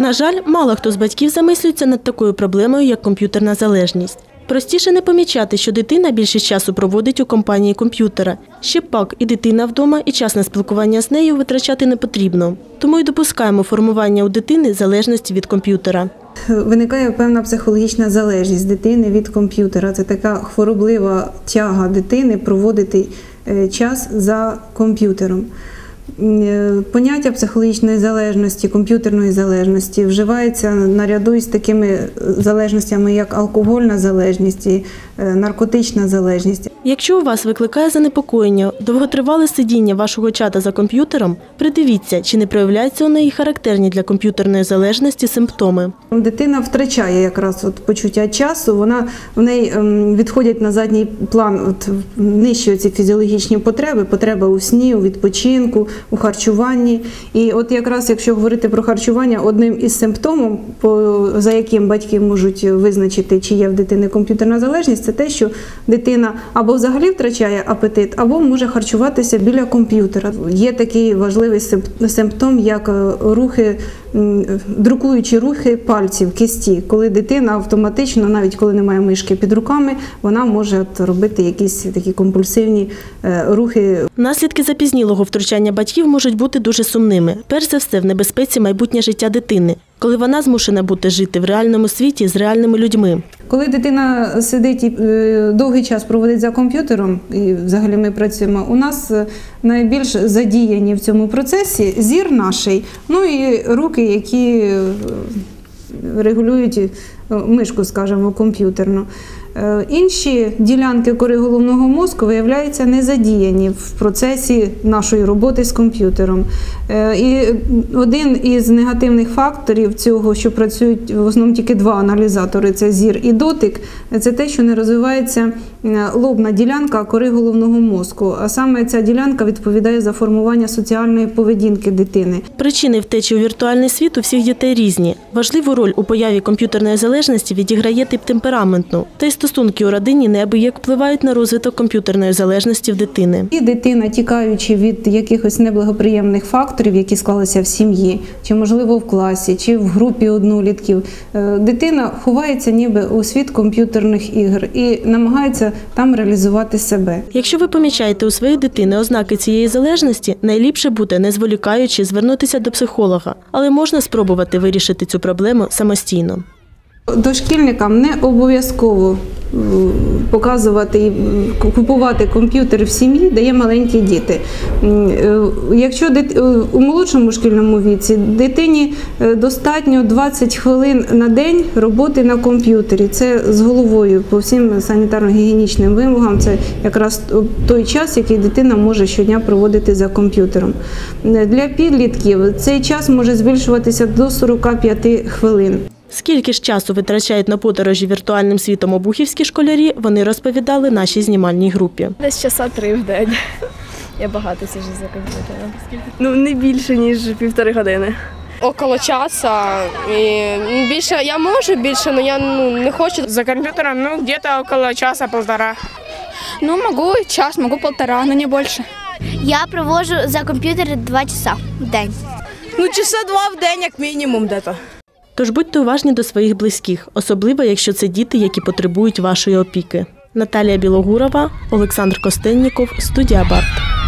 На жаль, мало хто з батьків замислюється над такою проблемою, як комп'ютерна залежність. Простіше не помічати, що дитина більшість часу проводить у компанії комп'ютера. Ще пак і дитина вдома, і час на спілкування з нею витрачати не потрібно. Тому й допускаємо формування у дитини залежності від комп'ютера. Виникає певна психологічна залежність дитини від комп'ютера. Це така хвороблива тяга дитини проводити е, час за комп'ютером. Е, Поняття психологічної залежності, комп'ютерної залежності вживається наряду із такими залежностями, як алкогольна залежність, і, е, наркотична залежність. Якщо у вас викликає занепокоєння довготривале сидіння вашого чата за комп'ютером, придивіться, чи не проявляються у неї характерні для комп'ютерної залежності симптоми. Дитина втрачає якраз от почуття часу, вона в неї ем, відходять на задній план, от нижчі ці фізіологічні потреби, потреба у сні, у відпочинку, у харчуванні. І от якраз якщо говорити про харчування, одним із симптомів, за яким батьки можуть визначити, чи є в дитини комп'ютерна залежність, це те, що дитина або взагалі втрачає апетит, або може харчуватися біля комп'ютера. Є такий важливий симп- симптом, як е, рухи, друкуючі рухи пальців, кисті, коли дитина автоматично, навіть коли немає мишки під руками, вона може робити якісь такі компульсивні е, рухи Наслідки запізнілого втручання батьків можуть бути дуже сумними. Перш за все, в небезпеці майбутнє життя дитини, коли вона змушена бути жити в реальному світі з реальними людьми. Коли дитина сидить і е, довгий час проводить за комп'ютером, і взагалі ми працюємо, у нас е, найбільш задіяні в цьому процесі зір наший, ну і руки, які е, регулюють мишку, скажімо, комп'ютерну. Е, Інші ділянки кори головного мозку виявляються не задіяні в процесі нашої роботи з комп'ютером. Е, І один із негативних факторів цього, що працюють в основному тільки два аналізатори це зір і дотик, це те, що не розвивається е, лобна ділянка кори головного мозку. А саме ця ділянка відповідає за формування соціальної поведінки дитини. Причини втечі у віртуальний світ у всіх дітей різні. Важливу роль у появі комп'ютерної залежності відіграє тип темпераментну. Стосунки у родині неабияк впливають на розвиток комп'ютерної залежності в дитини. І дитина, тікаючи від якихось неблагоприємних факторів, які склалися в сім'ї, чи можливо в класі, чи в групі однолітків, е, дитина ховається ніби у світ комп'ютерних ігор і намагається там реалізувати себе. Якщо ви помічаєте у своїй дитини ознаки цієї залежності, найліпше буде, не зволікаючи, звернутися до психолога, але можна спробувати вирішити цю проблему самостійно. Дошкільникам не обов'язково показувати і купувати комп'ютер в сім'ї, де є маленькі діти. Е, Якщо е, у молодшому шкільному віці дитині е, достатньо 20 хвилин на день роботи на комп'ютері, це з головою по всім санітарно-гігієнічним вимогам. Це якраз той час, який дитина може щодня проводити за комп'ютером. Е, Для підлітків цей час може збільшуватися до 45 хвилин. Скільки ж часу витрачають на подорожі віртуальним світом обухівські школярі, вони розповідали нашій знімальній групі. Десь часа три в день. Я багато сиджу за комп'ютером. Ну, не більше, ніж півтори години. около часа. І більше я можу більше, але я ну, не хочу. За компьютером, ну, где-то около часа-полтора. Ну, могу час, могу полтора, но не больше. Я проводжу за комп'ютером два часа в день. Ну, часа два в день, як мінімум, дето. Тож будьте уважні до своїх близьких, особливо якщо це діти, які потребують вашої опіки. Наталія Білогурова, Олександр Костенніков, студія Барт.